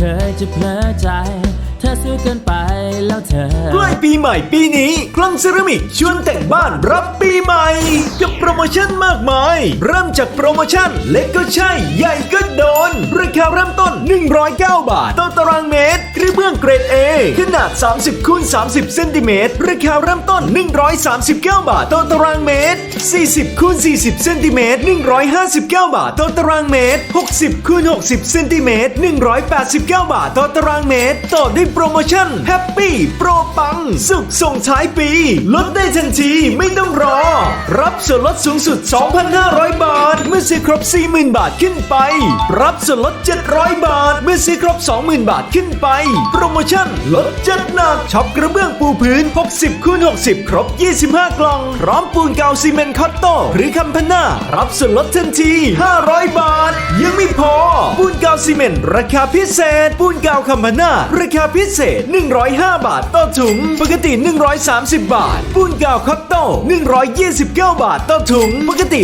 จะเพลอใจ เธอซื้อเกินไปแล้วเธอ ใกล้ปีใหม่ปีนี้คลังเซรามิกชวนแต่งบ้านรับปีใหม่ กับโปรโมชั่นมากมาย เริ่มจากโปรโมชั่น เล็กก็ใช่ ใหญ่ก็โดน ราคาเริ่มต้น 109 บาทต่อตารางเมตร บื้องเกรด A ขนาด 30คูณ30 เซนติเมตร ราคาเริ่มต้น 139 บาทต่อตารางเมตร 40คูณ40 เซนติเมตร 159 บาทต่อตารางเมตร 60คูณ60 เซนติเมตร 189 บาทต่อตารางเมตร ต่อด้วยโปรโมชั่นแฮปปี้โปรปัง สุขส่งท้ายปี ลดได้ทันทีไม่ต้องรอ รับส่วนลดสูงสุด 2,500 บาท เมื่อซื้อครบ 40,000 บาทขึ้นไป รับส่วนลด 700 บาท เมื่อซื้อครบ 20,000 บาทขึ้นไปโปรโมชั่นลดจัดหนักช็อปกระเบื้องปูพื้น 60คูณ60 ครบ 25 กล่อง พร้อมปูนกาวซีเมนต์คอตโต้หรือคัมพนารับส่วนลดทันที 500 บาท ยังไม่พอ ปูนกาวซีเมนต์ราคาพิเศษ ปูนกาวคัมพนาราคาพิเศษ 105 บาทต่อถุง ปกติ 130 บาท ปูนกาวคอตโต้129 บาทต่อถุง ปกติ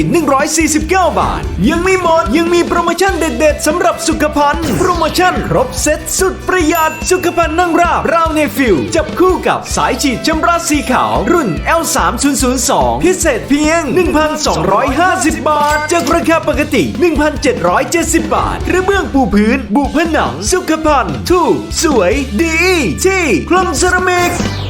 149 บาท ยังไม่หมดยังมีโปรโมชั่นเด็ด ๆสำหรับสุขภัณฑ์โปรโมชั่นครบเซ็ตสุดประหยัดสุขภัณฑ์นั่งราบราวเนฟิลจับคู่กับสายฉีดชำระสีขาว รุ่น L3002 พิเศษเพียง 1,250 บาท จากราคาปกติ 1,770 บาทหรือเบื้องปูพื้น บุผนัง สุขภัณฑ์ทูสวยดี ที่คลังเซรามิก